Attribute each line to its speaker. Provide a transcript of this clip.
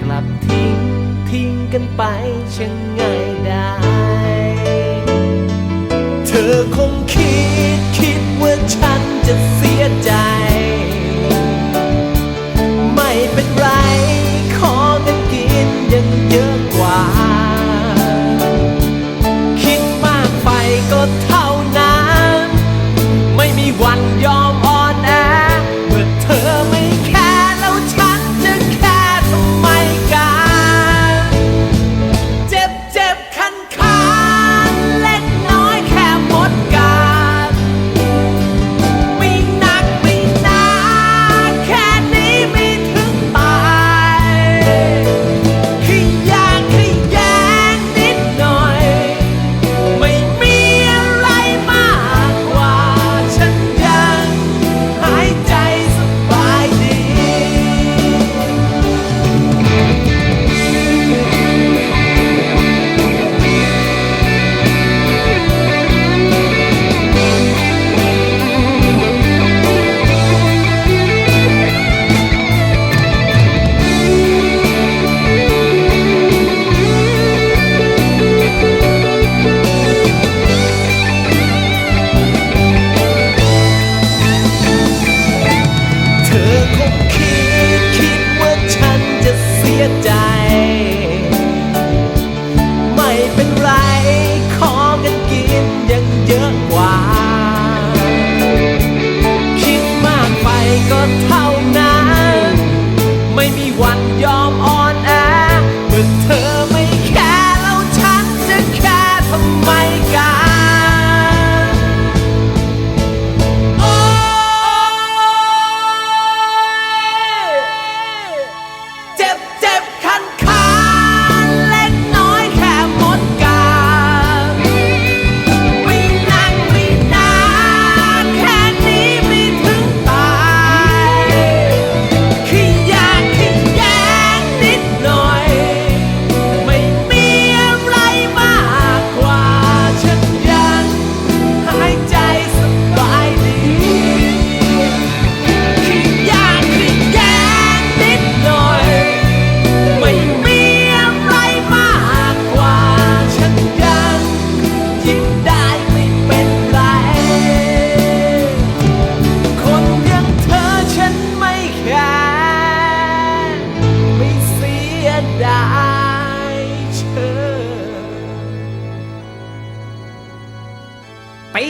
Speaker 1: กลับทิ้ง ทิ้งกันไปช่างง่ายได้ เธอคงคิดคิดว่าฉันจะเสียใจ 个他 பை